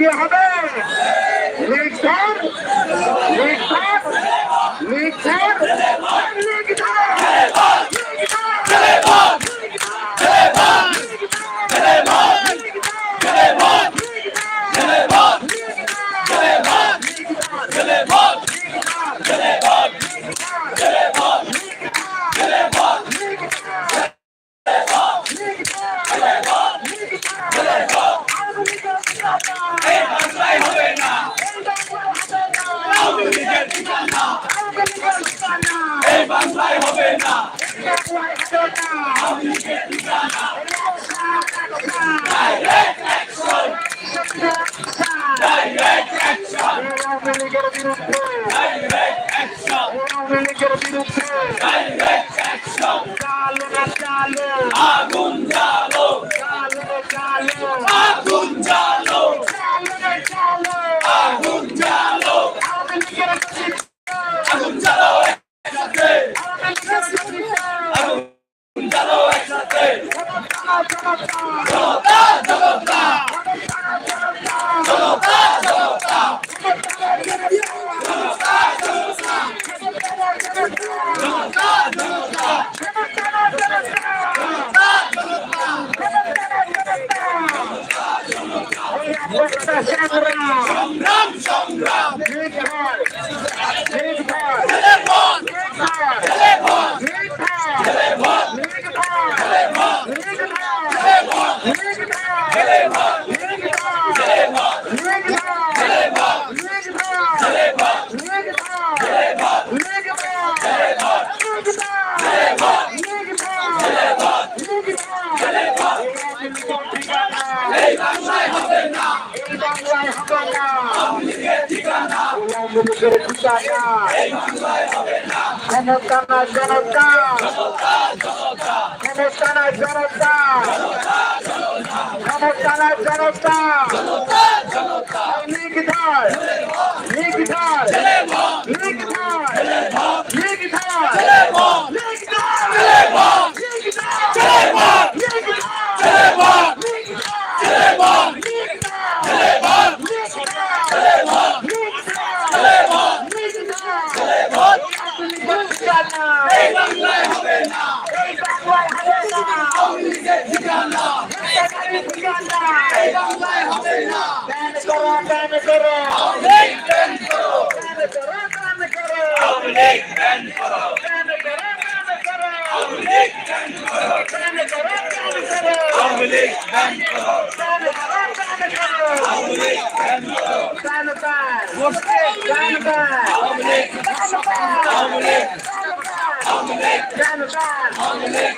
দিতে হবে। লিখছেন লিখছেন লিখছেন আগুন জালো আগুন জালো আগুন জালো আগুন জালো Gracias. জনতা জনতা জনতা জনতা জনতা জনতা নির্ধার নির্ধার নির্ধার নির্ধার নির্ধার নির্ধার काम करो काम करो काम करो काम करो Amulek, Amulek, Amulek, Amulek,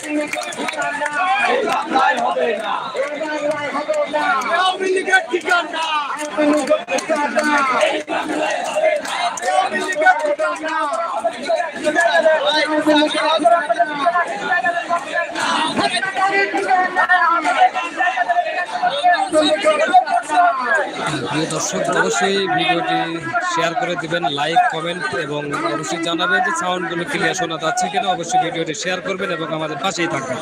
এই বাংলায় হবে না এই বাংলায় হবে না আওয়ামী লীগের ঠিকানা এই বাংলায় হবে না আওয়ামী লীগের ঠিকানা আওয়ামী লীগের ঠিকানা আওয়ামী লীগের ঠিকানা প্রিয় দর্শক, অবশ্যই ভিডিওটি শেয়ার করে দিবেন, লাইক, কমেন্ট এবং অবশ্যই জানাবেন যে সাউন্ডগুলো ক্লিয়ার শোনা যাচ্ছে কিনা। অবশ্যই ভিডিওটি শেয়ার করবেন এবং আমাদের পাশেই থাকবেন।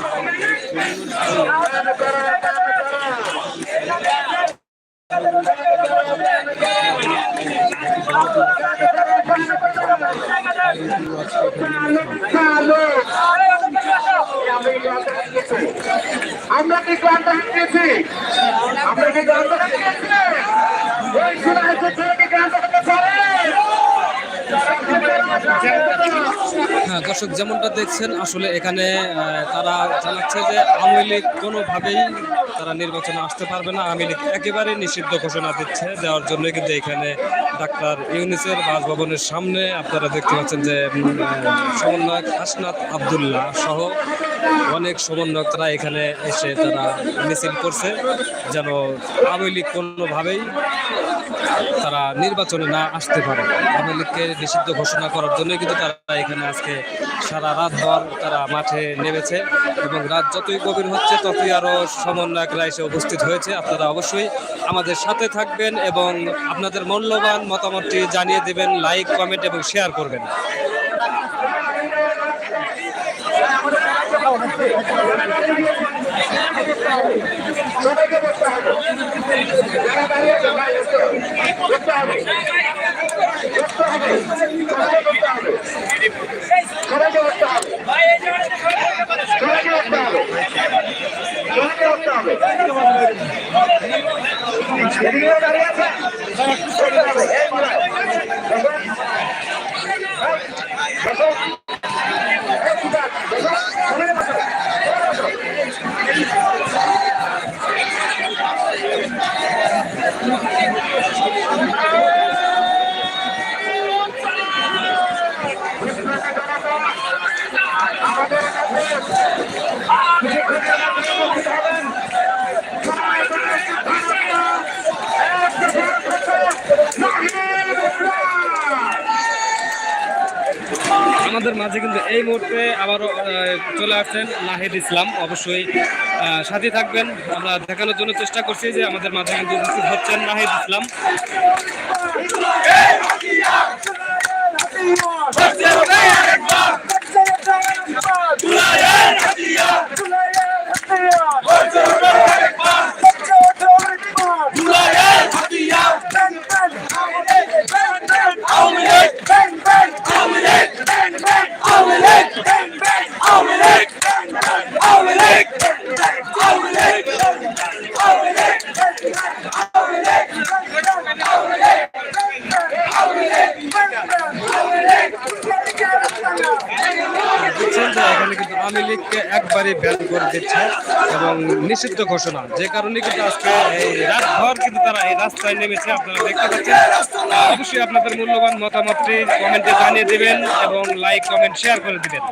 আমরা কি ক্লান্ত আমরা কি ক্লান্ত ওই সুরাইছে ছেলে কি ক্লান্ত হতে পারে হ্যাঁ দর্শক যেমনটা দেখছেন, আসলে এখানে তারা জানাচ্ছে যে আওয়ামী লীগ কোনোভাবেই তারা নির্বাচনে আসতে পারবে না। আওয়ামী লীগ একেবারে নিষিদ্ধ ঘোষণা দিচ্ছে, দেওয়ার জন্য কিন্তু এখানে ডাক্তার ইউনিসের বাসভবনের সামনে আপনারা দেখতে পাচ্ছেন যে সমন্বয়ক হাসনাত আবদুল্লাহ সহ অনেক সমন্বয়ক তারা এখানে এসে তারা মিছিল করছে, যেন আওয়ামী লীগ কোনোভাবেই তারা নির্বাচনে না আসতে পারে। আওয়ামী লীগকে নিষিদ্ধ ঘোষণা করার জন্য কিন্তু তারা এখানে আজকে সারা রাত ভর তারা মাঠে নেমেছে এবং রাত যতই গভীর হচ্ছে, ততই আরও সমন্বয়করা এসে উপস্থিত হয়েছে। আপনারা অবশ্যই আমাদের সাথে থাকবেন এবং আপনাদের মূল্যবান মতামতটি জানিয়ে দেবেন, লাইক, কমেন্ট এবং শেয়ার করবেন। সবাইকে বসতে হবে যারা দাঁড়িয়ে বসতে হবে বসতে হবে বসতে হবে সবাইকে বসতে হবে সবাইকে বসতে হবে সবাইকে বসতে হবে সবাইকে বসতে হবে এদিকেও দাঁড়িয়ে আছে বসতে হবে আমাদের মাঝে কিন্তু এই মুহূর্তে আবারও চলে আসছেন নাহিদ ইসলাম। অবশ্যই সাথে থাকবেন। আমরা দেখানোর জন্য চেষ্টা করছি যে আমাদের মাঝে কিন্তু উপস্থিত হচ্ছেন নাহিদ ইসলাম। একবারে ব্যান করে দিচ্ছে এবং নিষিদ্ধ ঘোষণা। যে কারণে কিন্তু আজকে এই রাতভর কিন্তু তারা এই রাস্তায় নেমেছে, আপনারা দেখতে পাচ্ছেন। অবশ্যই আপনাদের মূল্যবান মতামতটি কমেন্টে জানিয়ে দেবেন এবং লাইক, কমেন্ট, শেয়ার করে দেবেন।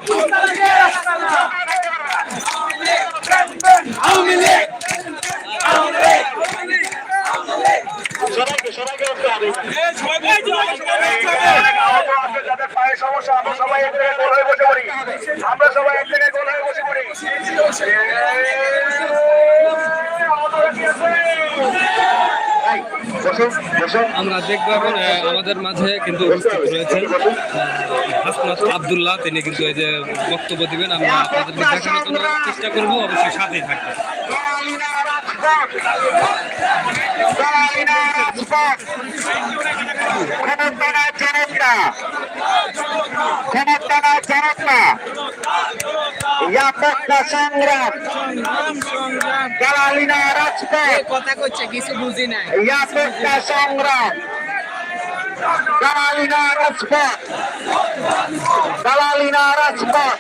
আমরা সবাই এক গোল হয়ে বসে আমরা দেখব এখন আমাদের মাঝে কিন্তু উপস্থিত রয়েছেন আবদুল্লাহ। তিনি কিন্তু এই যে বক্তব্য দিবেন, আমরা আপনাদের দেখানোর জন্য চেষ্টা করব, অবশ্যই সাথেই থাকবেন। দালালিনা রাজপথ। ক্ষমতা না ক্ষমতা না জনতা ইয়াপত্তা সংগ্রাম দালালিনা রাজপথ কথা করছে কিছু বুঝি নাই। ইয়াপত্তা সংগ্রাম রাজপথ দালালিনা রাজপথ